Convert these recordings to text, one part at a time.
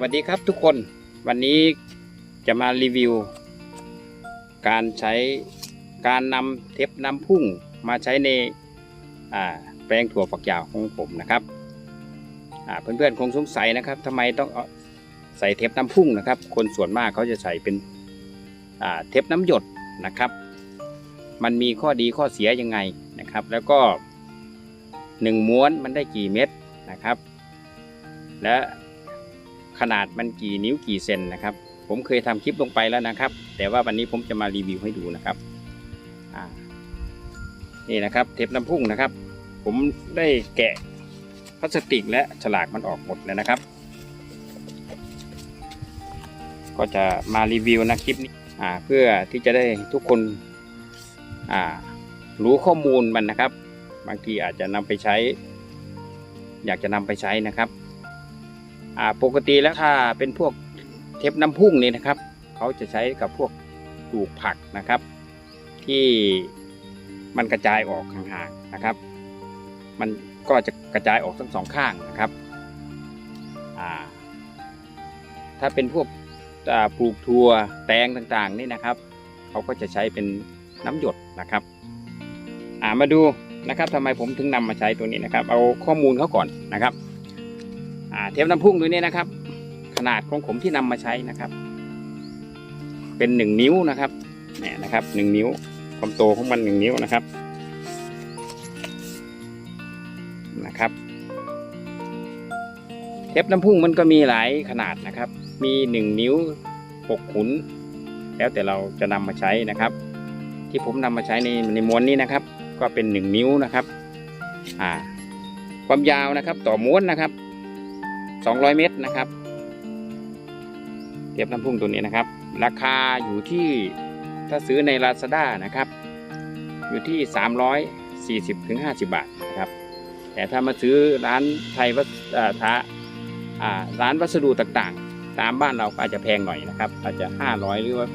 วัสดีครับทุกคนวันนี้จะมารีวิว การใช้การนำเทปน้ำพุ่งมาใช้ในแปลงถั่วฝักยาวของผมนะครับเพื่อนๆคงสงสัยนะครับทำไมต้องใส่เทปน้ำพุ่งนะครับ คนส่วนมากเขาจะใส่เป็นเทปน้ำหยดนะครับ มันมีข้อดีข้อเสียยังไงนะครับ แล้วก็หนึ่งม้วนมันได้กี่เม็ดนะครับ และ ขนาดมันกี่นิ้วกี่เซนนะครับ ผมเคยทำคลิปลงไปแล้วนะครับ แต่ว่าวันนี้ผมจะมารีวิวให้ดูนะครับนี่นะครับเทปน้ำพุ่งนะครับ ผมได้แกะพลาสติกและฉลากมันออกหมดแล้วนะครับ ก็จะมารีวิวนะคลิปนี้เพื่อที่จะได้ทุกคนรู้ข้อมูลมันนะครับ บางทีอาจจะนำไปใช้ อยากจะนำไปใช้นะครับ อ่าปกติแล้วถ้าเป็นพวกเทปน้ำพุ่งนี่นะครับ เขาจะใช้กับพวกปลูกผักนะครับ ที่มันกระจายออกห่างๆนะครับ มันก็จะกระจายออกทั้งสองข้างนะครับอ่าถ้าเป็นพวกปลูกถั่วแตงต่างๆนี่นะครับ เขาก็จะใช้เป็นน้ำหยดนะครับามาดูนะครับทำไมผมถึงนำมาใช้ตัวนี้นะครับ เอาข้อมูลเขาก่อนนะครับ เทปน้ำพุ่งตัวนี้นะครับ ขนาดของผมที่นำมาใช้นะครับ เป็นหนึ่งนิ้วนะครับเนี่ยนะครับหนึ่งนิ้ว ความโตของมันหนึ่งนิ้วนะครับนะครับ เทปน้ำพุ่งมันก็มีหลายขนาดนะครับ มีหนึ่งนิ้วหกขุน แล้วแต่เราจะนำมาใช้นะครับ ที่ผมนำมาใช้ในในม้วนนี้นะครับ ก็เป็นหนึ่งนิ้วนะครับ อ่า ความยาวนะครับ ต่อม้วนนะครับ 200 เมตรนะครับเทียบน้ำพุ่งตัวนี้นะครับ ราคาอยู่ที่ถ้าซื้อใน Lazada นะครับ อยู่ที่ 340ถึง50 บาทนะครับ แต่ถ้ามาซื้อร้านไทยวัสเอ่อท้าอ่าร้านวัสดุต่างๆ ตามบ้านเราอาจจะแพงหน่อยนะครับ อาจจะ 500 หรือว่า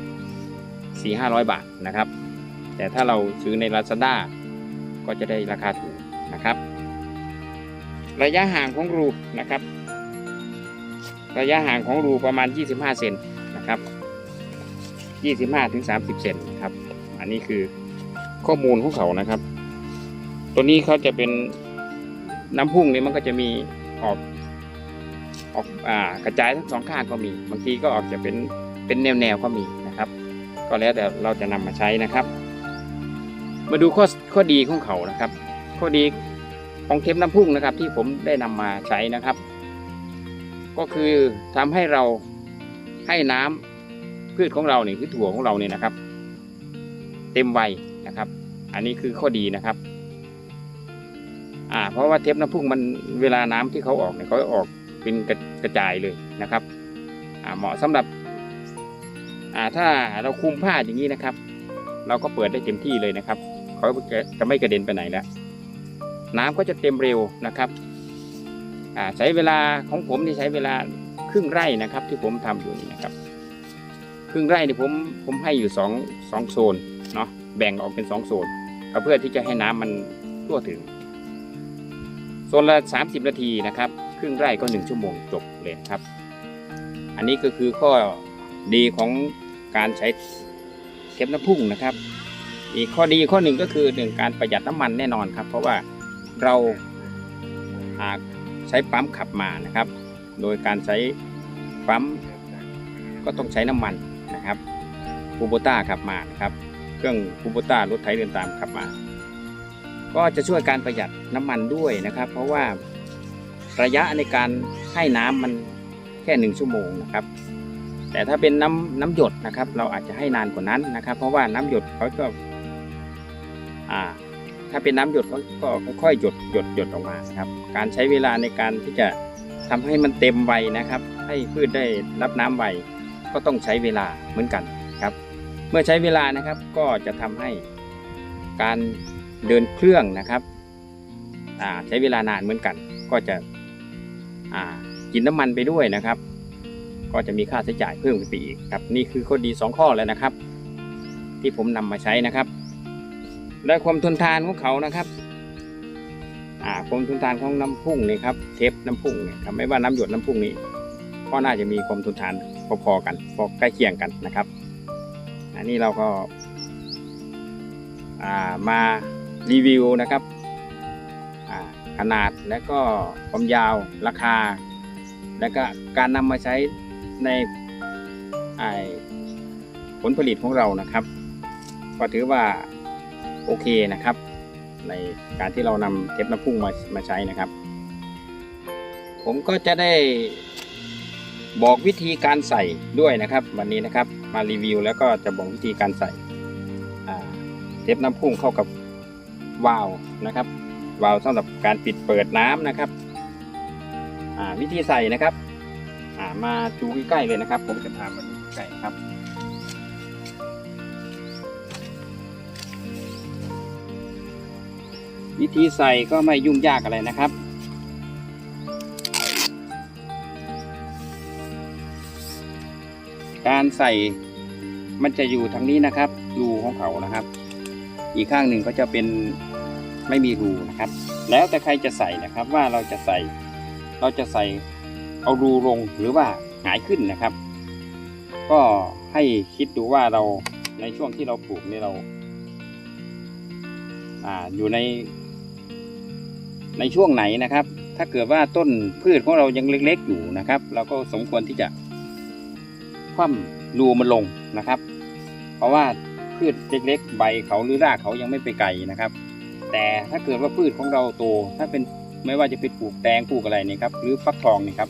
4 500 บาทนะครับ แต่ถ้าเราซื้อใน Lazada ก็จะได้ราคาถูกนะครับ ระยะห่างของรูนะครับ ระยะห่างของรูประมาณ 25 เซนนะครับ 25ถึง30 เซนครับ อันนี้คือข้อมูลของเขานะครับ ตัวนี้เขาจะเป็นน้ำพุ่งนี่มันก็จะมีออกออกอ่ากระจายทั้งสองข้างก็มี บางทีก็ออกจะเป็นเป็นแนวแนวๆก็มีนะครับ ก็แล้วแต่เราจะนำมาใช้นะครับ มาดูข้อข้อดีของเขานะครับ ข้อดีของเทปน้ำพุ่งนะครับ ที่ผมได้นำมาใช้นะครับ ก็คือทำให้เราให้น้ำพืชของเราเนี่ยคือถั่วของเราเนี่ยนะครับ เต็มวัยนะครับ อันนี้คือข้อดีนะครับ อ่า เพราะว่าเทปน้ำพุ่งมันเวลาน้ำที่เขาออกเนี่ยเขาออกเป็นกระกระจายเลยนะครับ อ่าเหมาะสำหรับ อ่าถ้าเราคลุมผ้าอย่างนี้นะครับ เราก็เปิดได้เต็มที่เลยนะครับเขาจะไม่กระเด็นไปไหนแล้วน้ำก็จะเต็มเร็วนะครับ ใช้เวลาของผมที่ใช้เวลาครึ่งไร่นะครับ ที่ผมทำอยู่นี่นะครับ ครึ่งไร่นี่ผมผมให้อยู่สองสองโซนเนาะแบ่งออกเป็นสองโซนก็เพื่อที่จะให้น้ำมันทั่วถึง โซนละสามสิบนาทีนะครับ ครึ่งไร่ก็หนึ่งชั่วโมงจบเลยครับ อันนี้ก็คือข้อดีของการใช้เทปน้ำพุ่งนะครับ อีกข้อดีข้อหนึ่งก็คือหนึ่งการประหยัดน้ำมันแน่นอนครับ เพราะว่าเราอ่า ใช้ปั๊มขับมานะครับ โดยการใช้ปั๊มก็ต้องใช้น้ำมันนะครับคูโบต้าขับมานะครับ เครื่องคูโบต้ารถไถเดินตามขับมา ก็จะช่วยการประหยัดน้ำมันด้วยนะครับ เพราะว่าระยะในการให้น้ำมันแค่หนึ่งชั่วโมงนะครับ แต่ถ้าเป็นน้ำน้ำหยดนะครับ เราอาจจะให้นานกว่านั้นนะครับ เพราะว่าน้ำหยดเขาก็อ่า ถ้าเป็นน้ำหยดก็ค่อยๆหยดหยดหยดออกมานะครับ การใช้เวลาในการที่จะทำให้มันเต็มไวนะครับ ให้พืชได้รับน้ำไวก็ต้องใช้เวลาเหมือนกันครับ เมื่อใช้เวลานะครับก็จะทำให้การเดินเครื่องนะครับใช้เวลานานเหมือนกัน ก็จะกินน้ำมันไปด้วยนะครับ ก็จะมีค่าใช้จ่ายเพิ่มขึ้นไปอีกครับ นี่คือข้อดีสองข้อแล้วนะครับ ที่ผมนำมาใช้นะครับ และความทนทานของเขานะครับ อ่าความทนทานของน้ำพุ่งนี่ครับ เทปน้ำพุ่งเนี่ยครับไม่ว่าน้ำหยดน้ำพุ่งนี้ ก็น่าจะมีความทนทานพอๆกันพอใกล้เคียงกันนะครับ อันนี้เราก็ อ่ามารีวิวนะครับขนาดและก็ความยาวราคา และก็การนำมาใช้ในผลผลิตของเรานะครับ ก็ถือว่า โอเคนะครับ ในการที่เรานำเทปน้ำพุ่งมามาใช้นะครับ ผมก็จะได้บอกวิธีการใส่ด้วยนะครับ วันนี้นะครับมารีวิวแล้วก็จะบอกวิธีการใส่เทปน้ำพุ่งเข้ากับวาล์วนะครับวาล์วสำหรับการปิดเปิดน้ำนะครับวิธีใส่นะครับอ่ามาดูใกล้ๆเลยนะครับ ผมจะพามาดูใกล้ครับ วิธีใส่ก็ไม่ยุ่งยากอะไรนะครับ การใส่มันจะอยู่ทางนี้นะครับรูของเขานะครับ อีกข้างหนึ่งก็จะเป็นไม่มีรูนะครับ แล้วแต่ใครจะใส่นะครับว่าเราจะใส่เราจะใส่เอารูลงหรือว่าหงายขึ้นนะครับ ก็ให้คิดดูว่าเราในช่วงที่เราปลูกนี่เรา อ่าอยู่ใน ในช่วงไหนนะครับ ถ้าเกิดว่าต้นพืชของเรายังเล็กๆอยู่นะครับ เราก็สมควรที่จะคว่ำรูมันลงนะครับ เพราะว่าพืชเล็กๆ ใบเขาหรือรากเขายังไม่ไปไกลนะครับ แต่ถ้าเกิดว่าพืชของเราโต ถ้าเป็นไม่ว่าจะเป็นปลูกแตงปลูกอะไรนี่ครับ หรือฟักทองนี่ครับ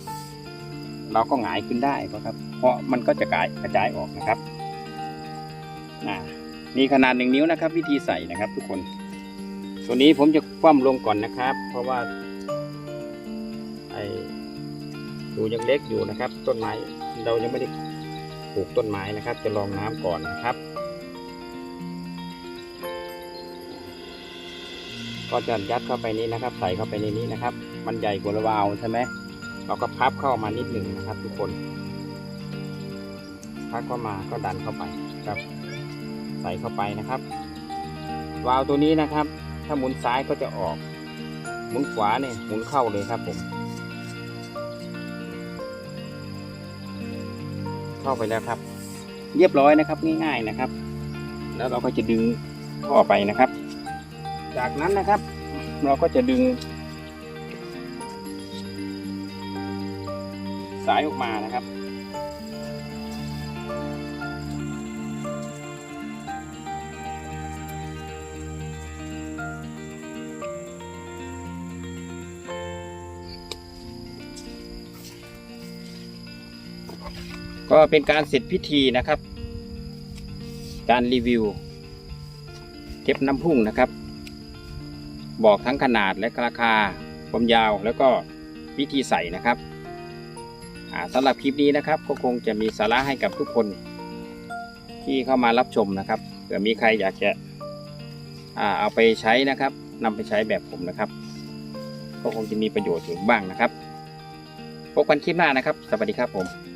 เราก็หงายขึ้นได้ครับ เพราะมันก็จะกระจายกระจายออกนะครับนี่ขนาดหนึ่งนิ้วนะครับ วิธีใส่นะครับทุกคน ตัวนี้ผมจะคว่ำลงก่อนนะครับ เพราะว่าไอ้ดูยังเล็กอยู่นะครับ ต้นไม้เรายังไม่ได้ปลูกต้นไม้นะครับ จะลองน้ำก่อนนะครับ ก็จะยัดเข้าไปนี้นะครับ ใส่เข้าไปในนี้นะครับ มันใหญ่กว่าระวาล์วใช่ไหมเราก็พับเข้ามานิดหนึ่งนะครับ ทุกคนพับเข้ามาก็ดันเข้าไปครับ ใส่เข้าไปนะครับ วาล์วตัวนี้นะครับ ถ้าหมุนซ้ายก็จะออก หมุนขวาเนี่ยหมุนเข้าเลยครับผม เข้าไปแล้วครับ เรียบร้อยนะครับง่ายๆนะครับ แล้วเราก็จะดึงท่อไปนะครับ จากนั้นนะครับ เราก็จะดึง สายออกมานะครับ ก็เป็นการเสร็จพิธีนะครับ การรีวิวเก็บน้ำพุ่งนะครับ บอกทั้งขนาดและราคาความยาวแล้วก็วิธีใส่นะครับสำหรับคลิปนี้นะครับ ก็คงจะมีสาระให้กับทุกคนที่เข้ามารับชมนะครับเผื่อมีใครอยากจะเอาไปใช้นะครับนำไปใช้แบบผมนะครับ ก็คงจะมีประโยชน์ถึงบ้างนะครับ พบกันคลิปหน้านะครับ สวัสดีครับผม